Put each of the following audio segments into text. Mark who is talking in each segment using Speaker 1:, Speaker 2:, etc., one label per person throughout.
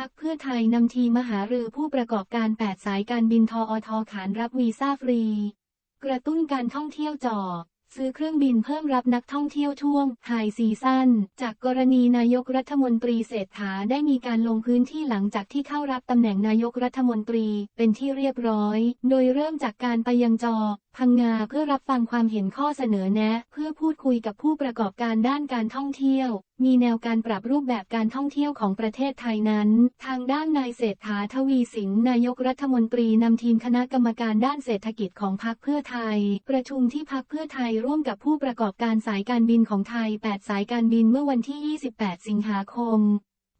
Speaker 1: พักเพื่อไทยนำทีมหารือผู้ประกอบการ 8 สายการบินทออทอขานรับวีซ่าฟรี กระตุ้นการท่องเที่ยวจ่อ ซื้อเครื่องบินเพิ่มรับนักท่องเที่ยวช่วงไฮซีซั่นจากกรณีนายกรัฐมนตรีเศรษฐาได้มีการลงพื้นที่หลังจากที่เข้ารับตำแหน่งนายกรัฐมนตรีเป็นที่เรียบร้อย โดยเริ่มจากการไปยังจอ พังงาเพื่อรับฟังความเห็นข้อเสนอแนะ เพื่อพูดคุยกับผู้ประกอบการด้านการท่องเที่ยว มีแนวการปรับรูปแบบการท่องเที่ยวของประเทศไทยนั้น ทางด้านนายเศรษฐาทวีสินนายกรัฐมนตรีนำทีมคณะกรรมการด้านเศรษฐกิจของพรรคเพื่อไทย ประชุมที่พรรคเพื่อไทยร่วมกับผู้ประกอบการสายการบินของไทย 8 สายการบินเมื่อวันที่ 28 สิงหาคม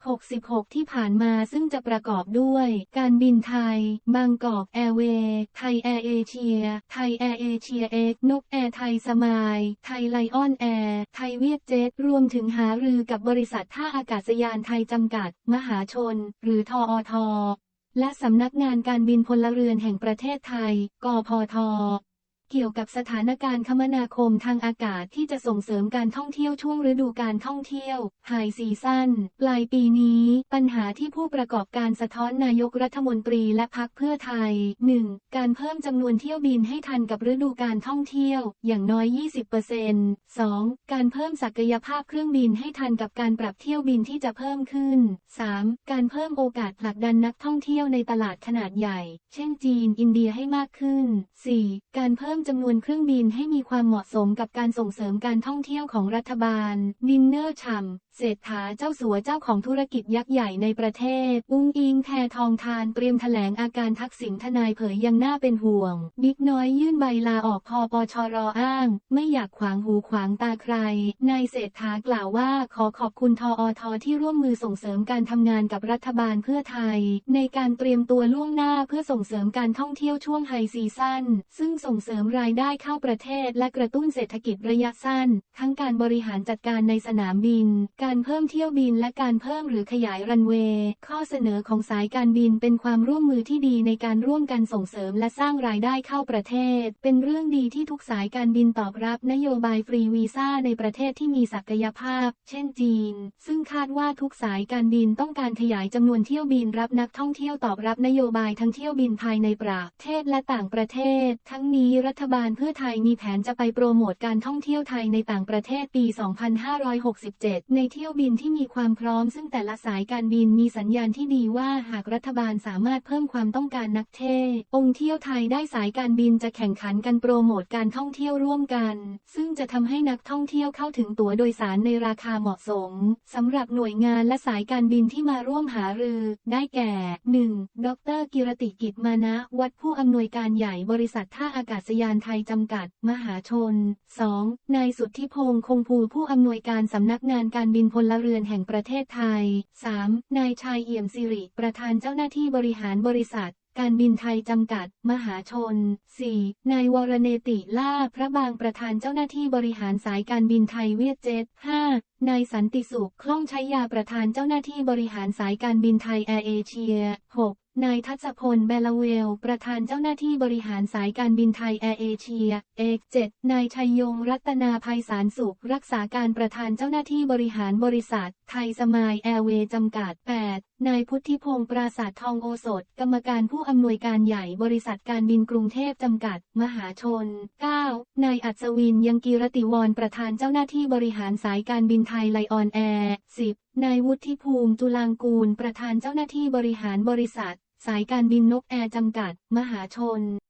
Speaker 1: 66 ที่ผ่านมาซึ่งจะประกอบด้วย การบินไทย บางกอกแอร์เวย์ ไทยแอร์เอเชีย ไทยแอร์เอเชียเอ็กนกแอร์ไทยสมาย ไทยไลออนแอร์ ไทยเวียดเจ็ต รวมถึงหารือกับบริษัทท่าอากาศยานไทยจำกัด มหาชน หรือทออทและสำนักงานการบินพลเรือนแห่งประเทศไทย กพท เกี่ยวกับสถานการณ์คมนาคมทางอากาศที่จะส่งเสริมการท่องเที่ยวช่วงฤดูการท่องเที่ยวไฮซีซั่นปลายปีนี้ ปัญหาที่ผู้ประกอบการสะท้อนนายกรัฐมนตรีและพักเพื่อไทย 1. การเพิ่มจำนวนเที่ยวบินให้ทันกับฤดูการท่องเที่ยว อย่างน้อย 20% 2. การเพิ่มศักยภาพเครื่องบินให้ทันกับการปรับเที่ยวบินที่จะเพิ่มขึ้น 3. การเพิ่มโอกาสผลักดันนักท่องเที่ยวในตลาดขนาดใหญ่ เช่นจีน อินเดียให้มากขึ้น 4. การเพิ่มพิ่มจำนวนเครื่องบินให้มีความเหมาะสมกับการส่งเสริมการท่องเที่ยวของรัฐบาล ดินเนอร์ฉ่ำเศรษฐาเจ้าสัวเจ้าของธุรกิจยักษ์ใหญ่ในประเทศ อุ้งอิงแททองทานเตรียมแถลงอาการทักษิณทนายเผยยังน่าเป็นห่วง บิ๊กน้อยยื่นใบลาออกพอปชรออ้าง ไม่อยากขวางหูขวางตาใคร นายเศรษฐากล่าวว่าขอขอบคุณทออทที่ร่วมมือส่งเสริมการทำงานกับรัฐบาลเพื่อไทย ในการเตรียมตัวล่วงหน้าเพื่อส่งเสริมการท่องเที่ยวช่วงไฮซีซั่นซึ่งส่งเสริมรายได้เข้าประเทศและกระตุ้นเศรษฐกิจระยะสั้น ทั้งการบริหารจัดการในสนามบิน การเพิ่มเที่ยวบินและการเพิ่มหรือขยายรันเวย์ ข้อเสนอของสายการบินเป็นความร่วมมือที่ดีในการร่วมกันส่งเสริมและสร้างรายได้เข้าประเทศ เป็นเรื่องดีที่ทุกสายการบินตอบรับนโยบายฟรีวีซ่าในประเทศที่มีศักยภาพ เช่นจีน ซึ่งคาดว่าทุกสายการบินต้องการขยายจำนวนเที่ยวบินรับนักท่องเที่ยวตอบรับนโยบายทั้งเที่ยวบินภายในประเทศและต่างประเทศ ทั้งนี้รัฐบาลเพื่อไทยมีแผนจะไปโปรโมทการท่องเที่ยวไทยในต่างประเทศปี 2567 ในเที่ยวบินที่มีความพร้อม ซึ่งแต่ละสายการบินมีสัญญาณที่ดีว่าหากรัฐบาลสามารถเพิ่มความต้องการนักเที่ยวองค์เที่ยวไทยได้สายการบินจะแข่งขันกันโปรโมทการท่องเที่ยวร่วมกัน ซึ่งจะทำให้นักท่องเที่ยวเข้าถึงตั๋วโดยสารในราคาเหมาะสมสำหรับหน่วยงานและสายการบินที่มาร่วมหารือ ได้แก่ 1. ดร กิรติกิจมานะ วัดผู้อำนวยการใหญ่บริษัทท่าอากาศยานไทยจำกัด มหาชน 2. นายสุทธิพงษ์คงภูผู้อำนวยการสำนักงานการบินพลเรือนแห่งประเทศไทย 3. นายชายเอี่ยมสิริ ประธานเจ้าหน้าที่บริหารบริษัทการบินไทยจำกัด มหาชน 4. นายวรเนติล่าพระบางประธานเจ้าหน้าที่บริหารสายการบินไทยเวียดเจ็ต 5. นายสันติสุข คล่องใช้ยาประธานเจ้าหน้าที่บริหารสายการบินไทยแอร์เอเชีย 6. นายทัศพลเบลเวล ประธานเจ้าหน้าที่บริหารสายการบินไทยแอร์เอเชีย เอก7นายชัยยงรัตนาภัยสารสุข รักษาการประธานเจ้าหน้าที่บริหารบริษัท ไทยสมายแอร์เวย์จำกัด 8 นายพุทธิพงศ์ปราศาสทองโอสถ กรรมการผู้อำนวยการใหญ่บริษัทการบินกรุงเทพจำกัด มหาชน 9 นายอัศวินยังกีรติวรประธานเจ้าหน้าที่บริหารสายการบินไทยไลออนแอร์ 10 นายวุฒิภูมิจุลางกูล ประธานเจ้าหน้าที่บริหารบริษัท สายการบินนกแอร์จำกัด มหาชน